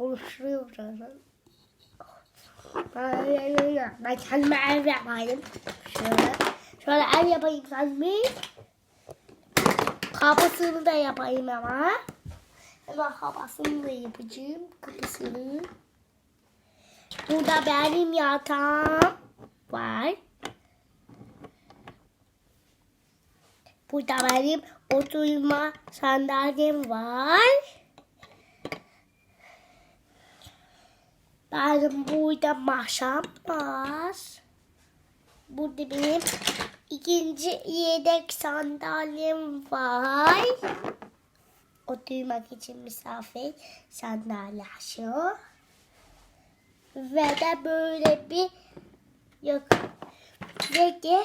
konuşuyor biraz. Ben kendime ev yapayım. Şöyle. Şöyle ev yapayım kendime. Kapısını da yapayım ama. Hemen kapısını da yapacağım. Kapısını. Burada benim yatağım var. Burada benim oturma sandalyem var. Benim burada maşam var. Burada benim ikinci yedek sandalyem var. Oturmak için misafir sandalyesi. Ve de böyle bir yok. Ve de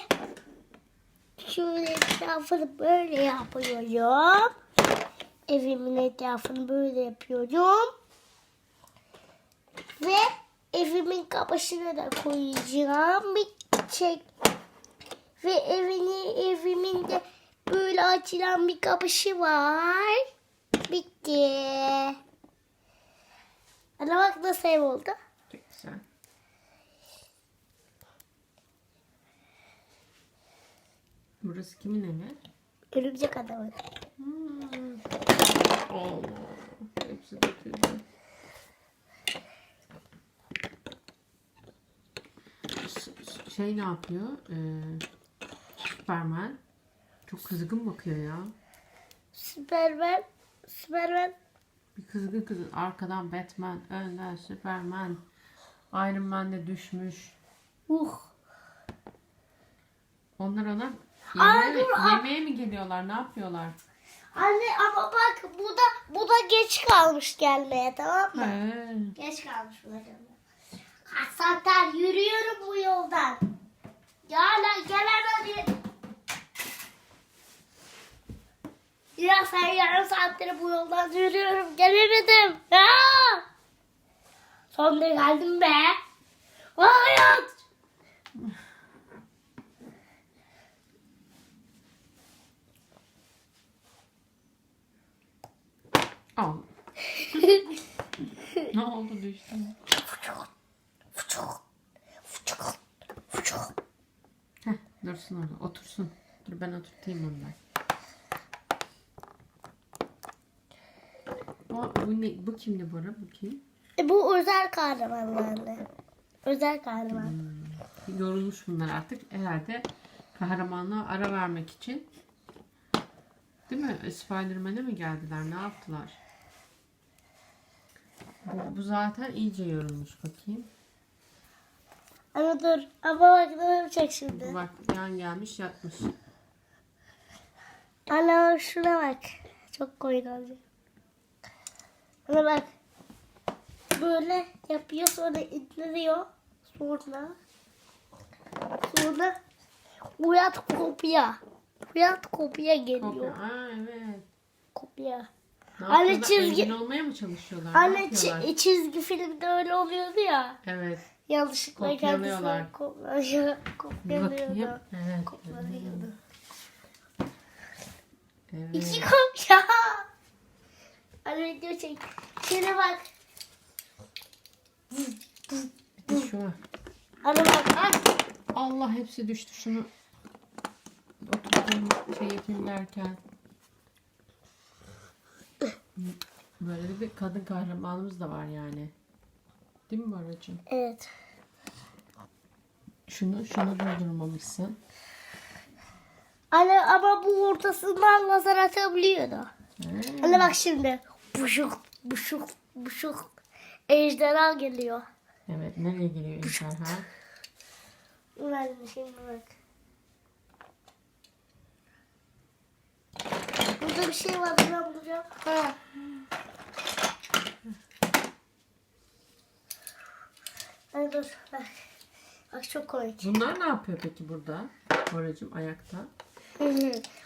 şöyle etrafını böyle yapıyorum. Evimin etrafını böyle yapıyorum. Ve evimin kapısına da koyacağım bir çek. Ve evini evimin de böyle açılan bir kapısı var. Bitti. Ana bak nasıl ev oldu. Çok güzel. Burası kimin evi? Örümcek adamı. Hmm. Allah. Şey ne yapıyor? Ee, Superman. Çok kızgın bakıyor ya. Süpermen. Süpermen. Bir kızgın kızın. Arkadan Batman, önden Superman. Iron Man de düşmüş. Uh. Onlar ona yemeğe, yemeğe mi geliyorlar? Ne yapıyorlar? Anne ama bak bu da bu da geç kalmış gelmeye tamam mı? He. Geç kalmış bu da gelmeye. Kaç saatler yürüyorum bu yoldan. Ya lan gel hadi. Ya sen yarım saattir bu yoldan yürüyorum gelemedim. Ya. Sonunda geldim be. Hayat. Al. ne oldu düştün? Dursun orada. Otursun. Dur ben oturtayım onu ben. Bu, bu, ne, bu kimdi Bora? Bu kim? E, bu özel kahramanlardı. Özel kahraman. Yorulmuş bunlar artık. Herhalde kahramanlığa ara vermek için. Değil mi? Spiderman'e mi geldiler? Ne yaptılar? Bu, bu zaten iyice yorulmuş bakayım. Ama dur. Ama bak ne yapacak şimdi. Bak yan gelmiş yatmış. Ana şuna bak. Çok koyun olacak. Ana bak. Böyle yapıyor sonra indiriyor. Sonra sonra uyat kopya. Uyat kopya geliyor. Kopya. Aa evet. Kopya. Ne Anne çizgi- olmaya mı çalışıyorlar? ne Anne çizgi filmde öyle oluyordu ya. Evet. Yanlışlıkla Kopyalıyorlar. kendisini kopyalıyor. Bir bakayım. Kopyalıyordu. Evet. Kopyalıyordu. İki Evet. kopya. Anne video çek. Şuna bak. Bir de şu var. Anne bak. Allah hepsi düştü şunu. Oturduğum şey yapayım derken. Böyle de bir kadın kahramanımız da var yani. Değil mi Baracığım? Evet. Şunu şunu doldurmamışsın. Anne ama bu ortasından lazer atabiliyordu. He. Anne bak şimdi. Buşuk, buşuk, buşuk. Ejderha geliyor. Evet nereye geliyor ejderha? Anne şimdi bak. Burada bir şey var. Ben bulacağım. Ha. Anne dur. Bak. Bak çok komik. Bunlar ne yapıyor peki burada? Baracığım ayakta.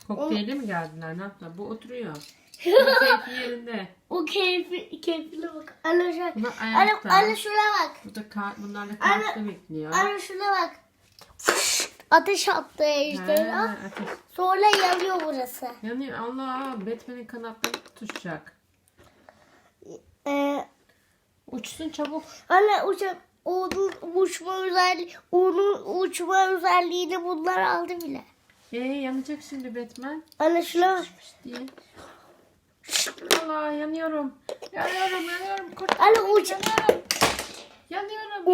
Kokteyle mi geldiler? Ne yaptılar? Bu oturuyor. Bu keyfi yerinde. o keyfi, keyfine bak. Anne şu Bunlar Anne, ayakta. anne şuna bak. Bu da kar, bunlar da karşıda bekliyor. Anne şuna bak. Ateş attı ejderha. He, ateş. Sonra yanıyor burası. Yanıyor. Allah Batman'in kanatları tutuşacak. Ee, Uçsun çabuk. Anne uçak onun uçma özelliği, onun uçma özelliğini bunlar aldı bile. Ee yanacak şimdi Batman Anne şuna bak. diye. Allah yanıyorum. Yanıyorum yanıyorum. Kurtar Anne beni, uç. yanıyorum. Yanıyorum.